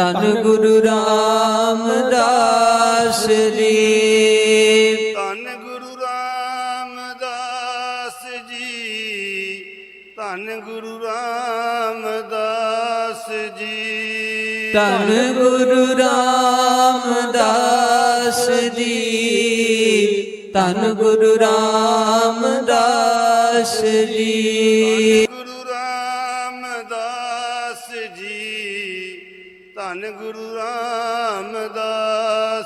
ਤਨ ਗੁਰੂ ਰਾਮਦਾਸ ਜੀ। ਧੰਨ ਗੁਰੂ ਰਾਮਦਾਸ ਜੀ। ਧੰਨ ਗੁਰੂ ਰਾਮਦਾਸ ਜੀ। ਤਨ ਗੁਰੂ ਰਾਮਦਾਸ ਜੀ। ਤਨ ਗੁਰੂ ਰਾਮਦਾਸ ਜੀ।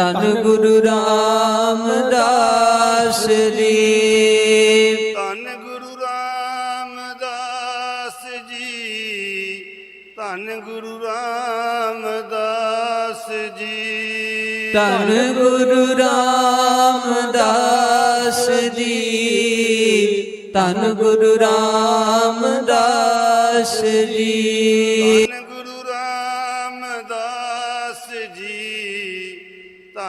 ਧੰਨ ਗੁਰੂ ਰਾਮਦਾਸ ਜੀ। ਧੰਨ ਗੁਰੂ ਰਾਮਦਾਸ ਜੀ। ਧੰਨ ਗੁਰੂ ਰਾਮਦਾਸ ਜੀ। ਧੰਨ ਗੁਰੂ ਰਾਮਦਾਸ ਜੀ। ਧੰਨ ਗੁਰੂ ਰਾਮਦਾਸ ਜੀ।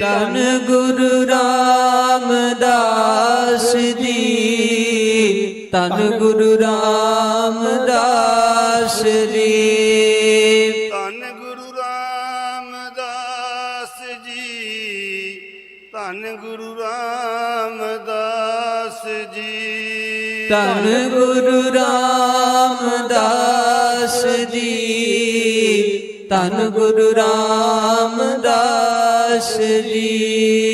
ਧੰਨ ਗੁਰੂ ਰਾਮਦਾਸ ਜੀ। ਧੰਨ ਗੁਰੂ ਰਾਮਦਾਸ ਜੀ। ਧੰਨ ਗੁਰੂ ਰਾਮਦਾਸ ਜੀ। ਧੰਨ ਗੁਰੂ ਰਾਮਦਾਸ ਜੀ। ਧੰਨ ਗੁਰੂ ਰਾਮਦਾਸ ਜੀ। ਧੰਨ ਗੁਰੂ ਰਾਮਦਾਸ وسليم